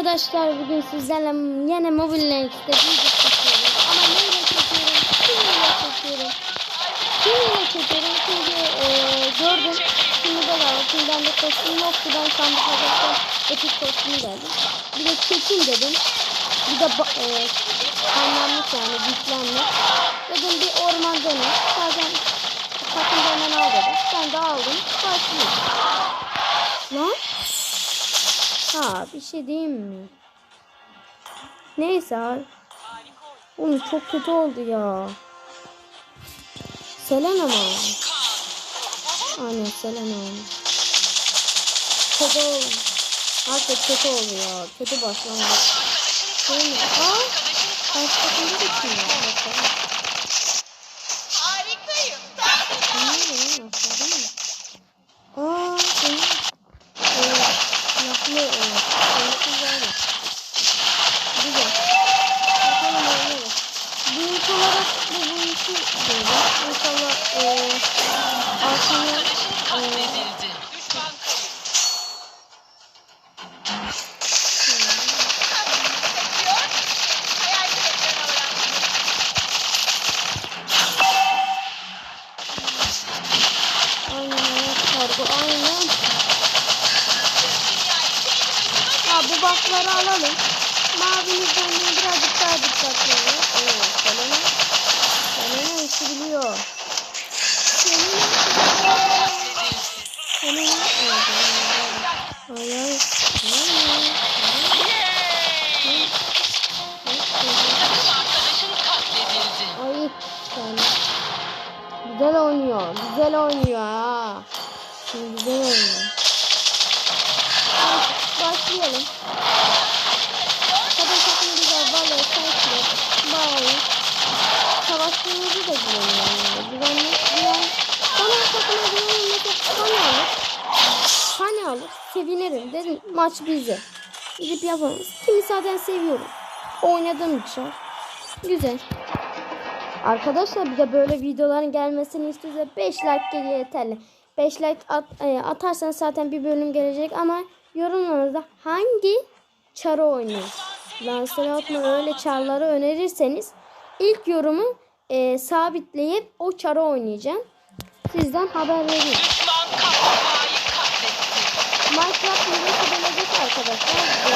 arkadaşlar bugün sizlerle yine Mobile Legends'te video çekiyorum. Ama neyle çekiyorum? Kimiyle çekiyorum? Kimiyle çekiyorum? Çünkü e, gördüm. Şimdi de var. Şimdi bende kostüm yoktu. Ben sandık hazırlıktan etik kostüm geldi. Bir de çekin dedim. Bir de e, kanlanmış yani güçlenmiş. Dedim bir orman dene. Zaten takım hemen al dedi. Ben de aldım. Başlayayım. Ha bir şey diyeyim mi? Neyse abi. Oğlum çok kötü oldu ya. Selena mı? Aynen Selena. Kötü oldu. Hakikaten kötü oldu ya. Kötü başlangıç. Mi? Aa! Kaç takımda da kim var? Bakalım. Harikayım. Ne Ha bu bakları alalım. Mavinizden de birazcık daha dikkatli olun. Oo Selena. Selena işi biliyor. Selena. Selena. Ay ay. Ay ay. Güzel oynuyor. Güzel oynuyor ha. Şimdi güzel oynuyor. Başlayalım. Savaştığımızı da güveniyor yani. Güvenli, güven. Bana takıma güvenilmesi hani alır. Hani alır. Sevinirim. Dedim maç bize. Gidip yapamaz. Kimi zaten seviyorum. Oynadığım için. Güzel. Arkadaşlar bir de böyle videoların gelmesini istiyorsa 5 like geliyor yeterli. 5 like at, e, atarsanız zaten bir bölüm gelecek ama yorumlarınızda hangi çarı oynuyor? Lancelot'la öyle çarları önerirseniz ilk yorumu e, sabitleyip o çarı oynayacağım. Sizden haber vereyim. Minecraft videosu gelecek arkadaşlar. Ee,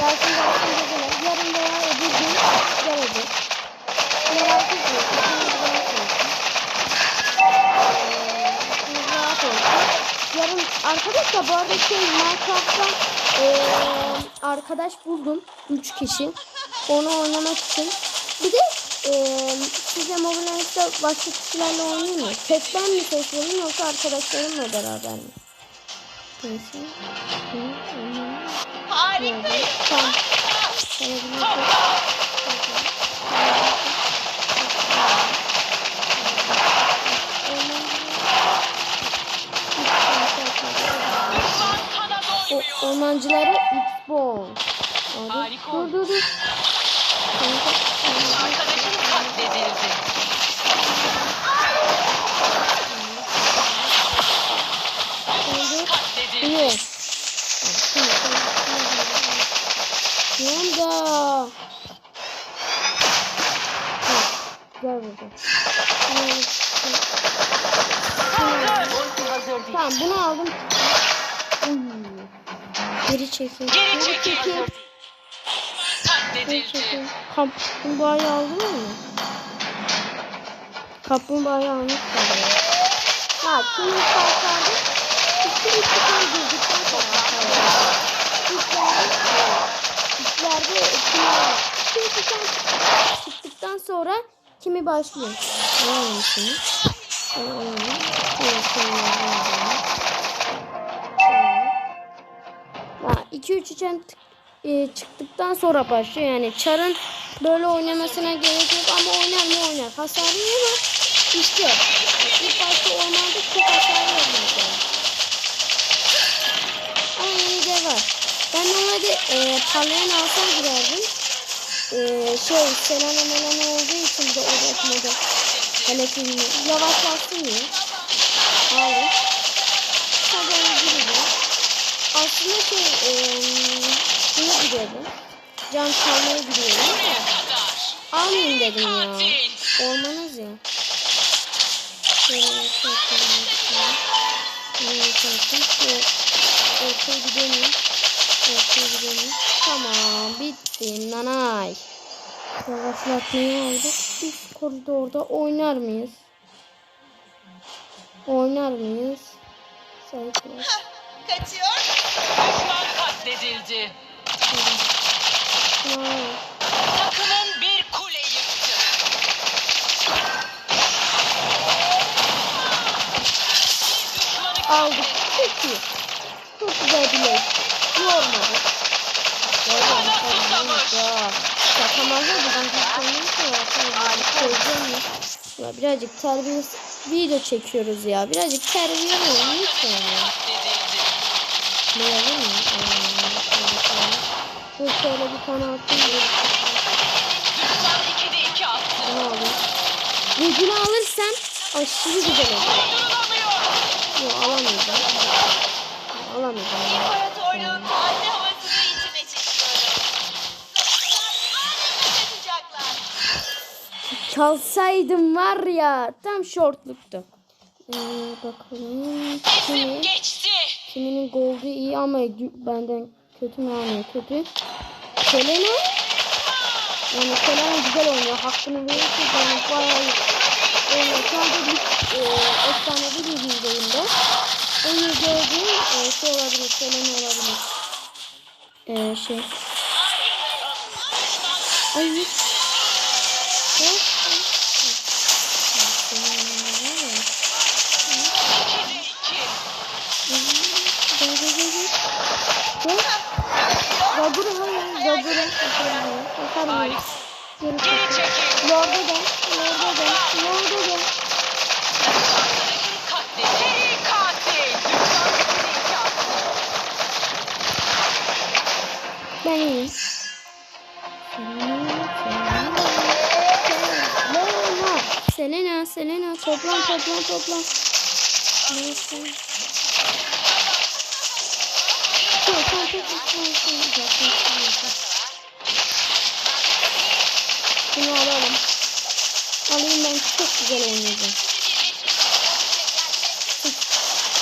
gelsin gelsin dediler. Yarın veya öbür gün gelecek. Merak etmeyin. İçiniz rahat olsun. Ee, içiniz rahat olsun. Yarın arkadaşlar bu arada şey Minecraft'ta ee, arkadaş buldum. 3 kişi. Onu oynamak için. Bir de ee, size Mobile Legends'da başka kişilerle oynayayım mı? Tek ben mi seçmeliyim yoksa arkadaşlarımla beraber mi? Neyse. Harikayım. Tamam. Ormancılara Xbox. Harika Dur dur dur. Arkadaşın katledildi. Katledildi. Yanda. Tamam bunu aldım. Geri çekil. Geri çekil. Katledildi. çekil. Kaplumbağayı aldın mı? Kaplumbağayı almışlar ya. Ha kimi kalkardı? İki üç tane girdikten sonra kimi var? Kimi çıkan çıktıktan sonra kimi başlıyor? Ne olmuşsunuz? Ne olmuş? Ha, 2-3 içen e, çıktıktan sonra başlıyor yani çarın böyle oynamasına gerek yok ama oynar mı oynar hasarlı ama işte ilk başta ormanda çok hasarlı olmak lazım. Ama yine de var. Ben normalde e, parlayan alsam girerdim. E, şey Selena Melana olduğu için de moda. Hele filmi yavaşlatsın diye. Aldım. Sonra girdim. Aslında şey e, dedim. Can çalmaya gidiyorum da. Almayayım dedim ya. Olmanız ya. Şöyle çekelim. Şu ortaya gidelim. Ortaya gidelim. Tamam bitti. Nanay. Yavaşlatmayı aldık. Üst koridorda oynar mıyız? Oynar mıyız? Sayıklar. Kaçıyor. Düşman katledildi. Takımın bir kule yıktı. Aldık. İyi. Çok güzel bir leş. Yormadı. Şakamazlar buradan. Ya birazcık terbiye video çekiyoruz ya. Birazcık terbiye olun lütfen ya. Ne mu? Dur şöyle bir tane atayım. Düşman 2'de 2 attı. Bunu alayım. Gücünü alırsam aşırı güzel olur. Yok alamayacağım. Alamayacağım. ya. İmparatorluğun taze havasını içine çekiyorum. Anında kaçacaklar. Çalsaydım var ya tam şortluktu. Ee, bakalım. Kimi? Geçti. Kiminin golü iyi ama benden kötü mü oynuyor? Kötü. Selena? Yani Selena güzel oynuyor. Hakkını verirse yani bayağı oynuyor. Şu anda bir e, efsanevi bir ben. En gördüğüm e, şey olabilir. Selena olabilir. E, şey. Ay. Hop. Selena var ya. 2'de 2. Gel gel gel gel. Gel. Zabur Geri çekil. Lorda da. Lorda da. Lorda da. Arkadaşını katledildi. Seri katil. Düşman 2'de 2 attı. Ben iyiyim. Selena. Selena. Toplan toplan toplan. Neyse. Çok çok çok Bunu alalım. Alayım ben çok güzel oynayacağım.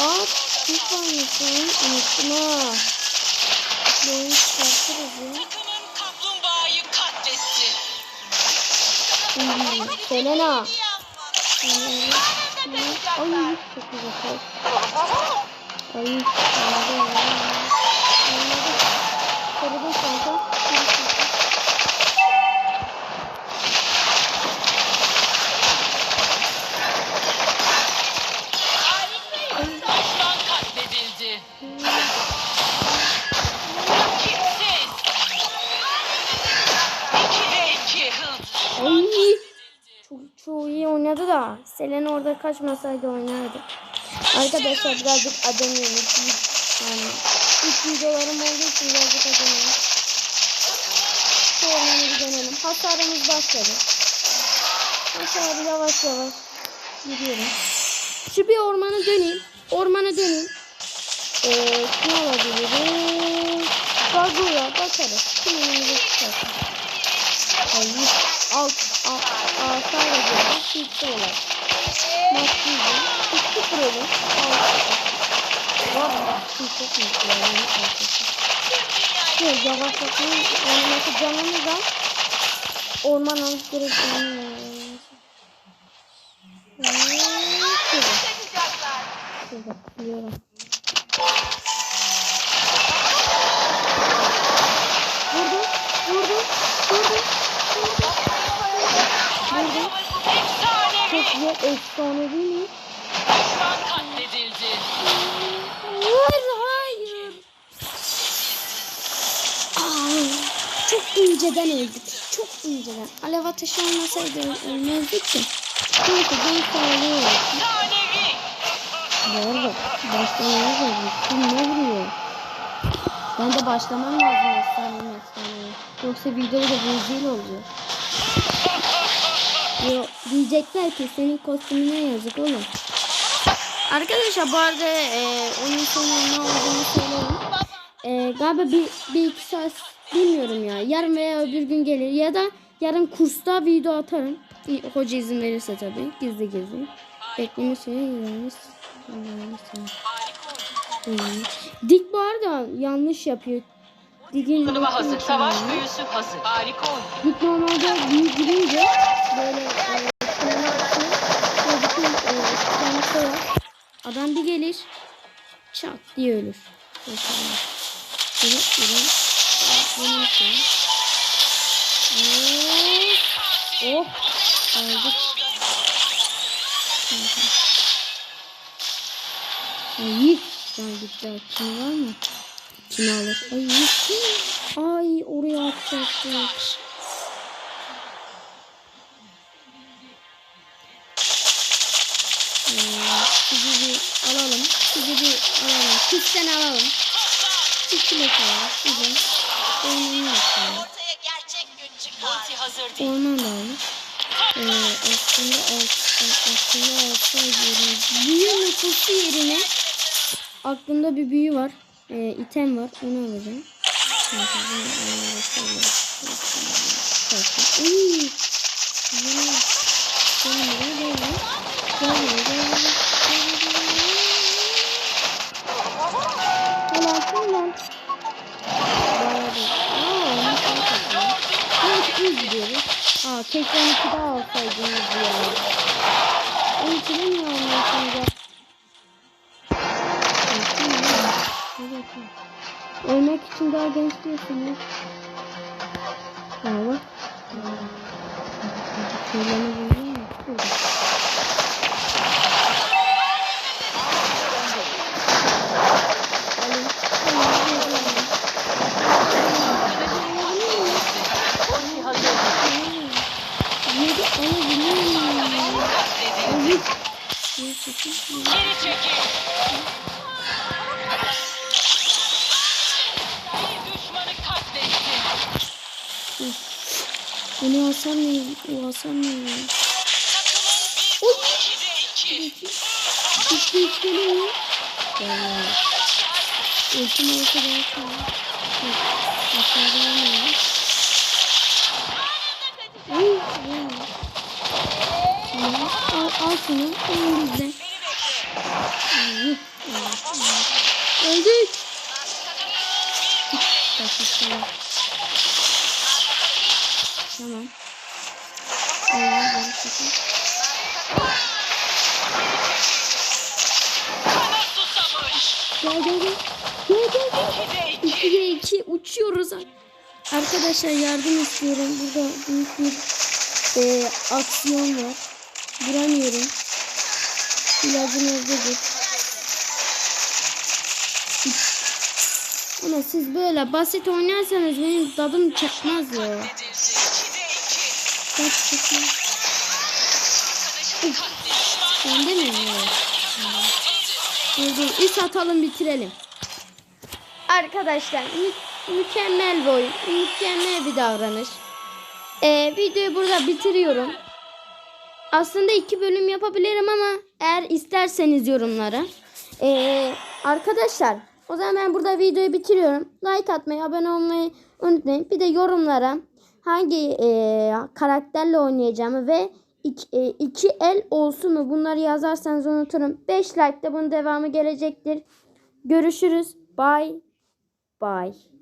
Aa, Türk oynuyorsun. Unuttum ha. Bu oyunu çıkartırız ya. Hmm, Selena. Ay çok güzel. Ay anladım ya. Anladım. Korudun oynadı da. Selena orada kaçmasaydı oynardı. Arkadaşlar birazcık acemiyim. Yani ilk videolarım olduğu için birazcık acemiyim. Şu ormana bir dönelim. Hasarımız başladı. Aşağı yavaş yavaş gidiyorum. Şu bir ormana döneyim. Ormana döneyim. Ee, ne olabilir? Bagura bakarız. Kim önümüze çıkarsa. Alt, alt, alt, alt, Bitti olay. Maç güzel. Bitti kuralım. Valla, çok mutlu yani. Şöyle yavaşlatmayı, yani nasıl canımız da orman alıp gerektiğini yani. Şurada, Çok güzel, efsanevi mi? Düşman katledildi. Hayır, hayır. Aa, çok inceden öldük. Çok inceden. Alev ateşi olmasaydı ölmezdik ki. Neyse ben sağlıyorum. Arada başlamamız lazım. Kim ne vuruyor? Ben de başlamam lazım efsanenin efsaneye. Yoksa videoda da rezil oluyor. Yo, diyecekler ki senin kostümüne yazık oğlum. Arkadaşlar bu arada e, onun sonu ne olduğunu söyleyeyim. E, galiba bir, bir iki saat bilmiyorum ya. Yarın veya öbür gün gelir ya da yarın kursta video atarım. Hoca izin verirse tabii. Gizli gizli. Bekleme süre ilerlemez. Dik bu arada yanlış yapıyor. Digin hazır. Savaş büyüsü hazır. Harika oyun. Dik normalde büyü girince böyle e, sınırın altına ve bütün e, ekranı koyar. Adam bir gelir. Çat diye ölür. Mesela. Böyle böyle. Bunu yapayım. Oh. Oh. Aldık. Ay. Can gitti. Kim var mı? Kim alır? Ay. Ay oraya atacaktık. Alalım. Pistten alalım. Çiftçilik alalım. Ulti hazır değil. Orman da alalım. Ee, aslında aslında aslında aslında yerine büyü nüfusu yerine aklımda bir büyü var. Ee, item var. Onu alacağım. Uy. Uy. Gel buraya, gel buraya. İçin daha genç değilsiniz. Aa bak. Bunu alsam mı? O alsam mı? Takımın bir ikide iki. İşte istedim mi? Yani. Ultim olsa belki. Aşağıda olmuyor. Tamam. Al, al şunu. Al bizden. Öldük. Bak, tamam. Tamam. Allah susamış. Gel gel gel. Gel gel gel. İkide iki. 2'ye 2 uçuyoruz. Arkadaşlar yardım istiyorum. Burada büyük bir e, aksiyon var. Vuramıyorum. İlacım evdedir. Ama siz böyle basit oynarsanız benim tadım çıkmaz ya. Arkadaşını katledildi. Bende mi? Dur dur. Üst atalım bitirelim. Arkadaşlar mü- mükemmel bir oyun. Mükemmel bir davranış. Ee, videoyu burada bitiriyorum. Aslında iki bölüm yapabilirim ama eğer isterseniz yorumlara. Ee, arkadaşlar o zaman ben burada videoyu bitiriyorum. Like atmayı, abone olmayı unutmayın. Bir de yorumlara hangi e, karakterle oynayacağımı ve iki, e, iki el olsun mu bunları yazarsanız unuturum. 5 like de bunun devamı gelecektir. Görüşürüz. Bye. Bye.